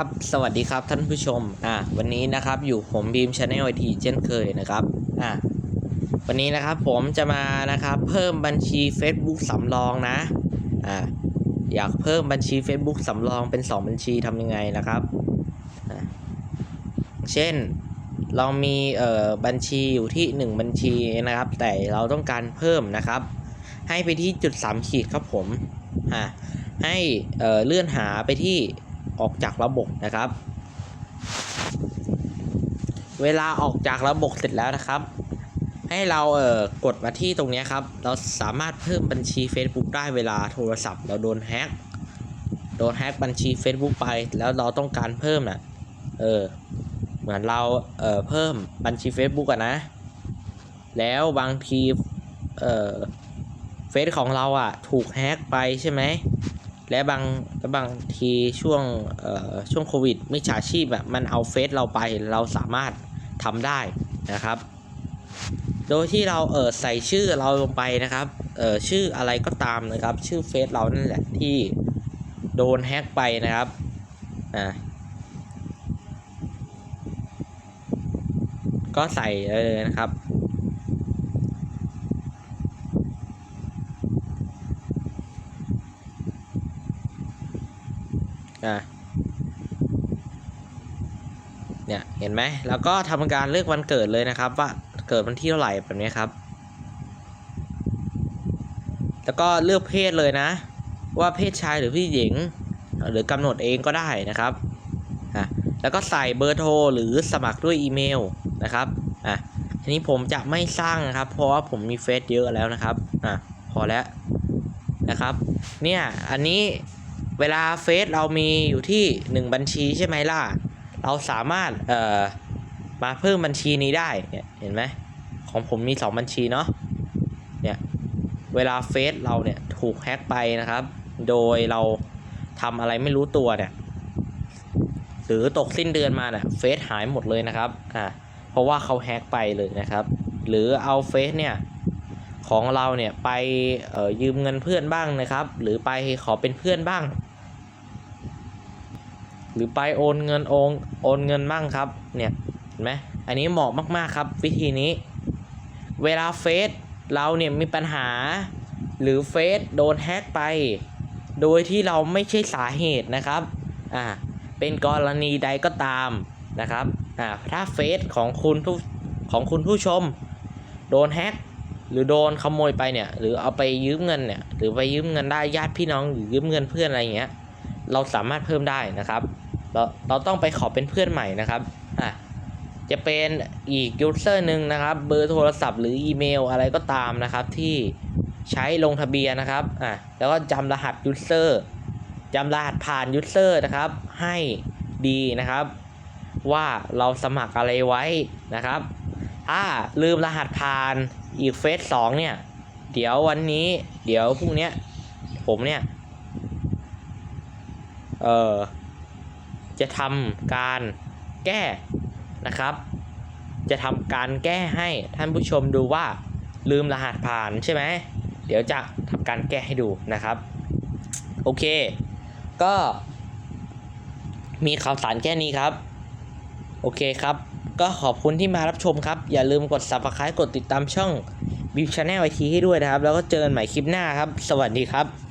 ครับ สวัสดีครับท่านผู้ชม อ่า วันนี้นะครับอยู่ผมบีมชาแนลไอทีเช่นเคยนะครับ อ่า วันนี้นะครับผมจะมานะครับเพิ่มบัญชี Facebook สำรองนะ อ่า อยากเพิ่มบัญชี Facebook สำรองเป็น 2 บัญชีทำยังไงนะครับอ่าเช่น เรามีเอ่อบัญชีอยู่ที่ 1 บัญชีนะครับ แต่เราต้องการเพิ่มนะครับ ให้ไปที่จุด3ขีดครับผม อ่า ให้เอ่อเลื่อนหาไปที่ ออกจากระบบนะครับ เวลาออกจากระบบเสร็จแล้วนะครับ ให้เราเอ่อกดมาที่ตรงนี้ครับ เราสามารถเพิ่มบัญชี Facebook ได้เวลาโทรศัพท์ เราโดนแฮ็กโดนแฮ็กบัญชี Facebook ไปแล้วเราต้องการเพิ่มน่ะเออเหมือนเราเอ่อเพิ่มบัญชี Facebook อะนะ แล้วบางทีเอ่อเฟซของเราอะถูกแฮ็กไปใช่ไหม และบางบางทีช่วงช่วงโควิดมิจฉาชีพแบบมันเอาเฟซเราไปเราสามารถทำได้นะครับ โดยที่เราเออใส่ชื่อเราลงไปนะครับเออชื่ออะไรก็ตามนะครับ ชื่อเฟซเรานั่นแหละที่โดนแฮ็กไปนะครับอ่าก็ใส่เลยนะครับ อะเนี่ยเห็นไหมแล้วก็ทำการเลือกวันเกิดเลยนะครับ ว่าเกิดวันที่เท่าไหร่แบบนี้ครับ แล้วก็เลือกเพศเลยนะ ว่าเพศชายหรือเพศหญิง หรือกำหนดเองก็ได้นะครับอะแล้วก็ใส่เบอร์โทรหรือสมัครด้วยอีเมลนะครับอะทีนี้ผมจะไม่สร้างนะครับ เพราะว่าผมมีเฟซเยอะแล้วนะครับอะพอแล้วนะครับ เนี่ยอันนี้ เวลาเฟซเรามีอยู่ที่ 1 บัญชีใช่ไหมล่ะ เราสามารถเอ่อมาเพิ่มบัญชีนี้ได้เนี่ยเห็นไหมของผมมี 2 บัญชีเนาะเนี่ยเวลาเฟซเราเนี่ยถูกแฮ็กไปนะครับ โดยเราทำอะไรไม่รู้ตัวเนี่ยหรือตกสิ้นเดือนมาเนี่ยเฟซหายหมดเลยนะครับอ่าเพราะว่าเขาแฮ็กไปเลยนะครับ หรือเอาเฟซเนี่ยของเราเนี่ยไปเอ่อยืมเงินเพื่อนบ้างนะครับ หรือไปขอเป็นเพื่อนบ้าง หรือไปโอนเงินโอนโอนเงินบ้างครับเนี่ยเห็นไหมอันนี้เหมาะมากๆครับ วิธีนี้ เวลาเฟซเราเนี่ยมีปัญหา หรือเฟซโดนแฮ็กไป โดยที่เราไม่ใช่สาเหตุนะครับอ่าเป็นกรณีใดก็ตามนะครับอ่าถ้าเฟซของคุณผู้ของคุณผู้ชม โดนแฮ็กหรือโดนขโมยไปเนี่ย หรือเอาไปยืมเงินเนี่ย หรือไปยืมเงินได้ญาติพี่น้องหรือยืมเงินเพื่อนอะไรเงี้ย เราสามารถเพิ่มได้นะครับ เราเราต้องไปขอเป็นเพื่อนใหม่นะครับอะจะเป็นอีกยูเซอร์หนึ่งนะครับ เบอร์โทรศัพท์หรืออีเมลอะไรก็ตามนะครับ ที่ใช้ลงทะเบียนนะครับอะแล้วก็จำรหัสยูเซอร์จำรหัสผ่านยูเซอร์นะครับ ให้ดีนะครับ ว่าเราสมัครอะไรไว้นะครับถ้าลืมรหัสผ่านอีกเฟสสองเนี่ย เดี๋ยววันนี้ เดี๋ยวพรุ่งนี้ผมเนี่ย เออ จะทำการแก้นะครับ จะทำการแก้ให้ท่านผู้ชมดูว่าลืมรหัสผ่านใช่ไหมเดี๋ยวจะทำการแก้ให้ดูนะครับ โอเค ก็มีข่าวสารแค่นี้ครับ โอเคครับ ก็ขอบคุณที่มารับชมครับ อย่าลืมกด subscribe กดติดตามช่อง b ิ c h a n n e l ไอทีให้ด้วยนะครับ แล้วก็เจอกันใหม่คลิปหน้าครับ สวัสดีครับ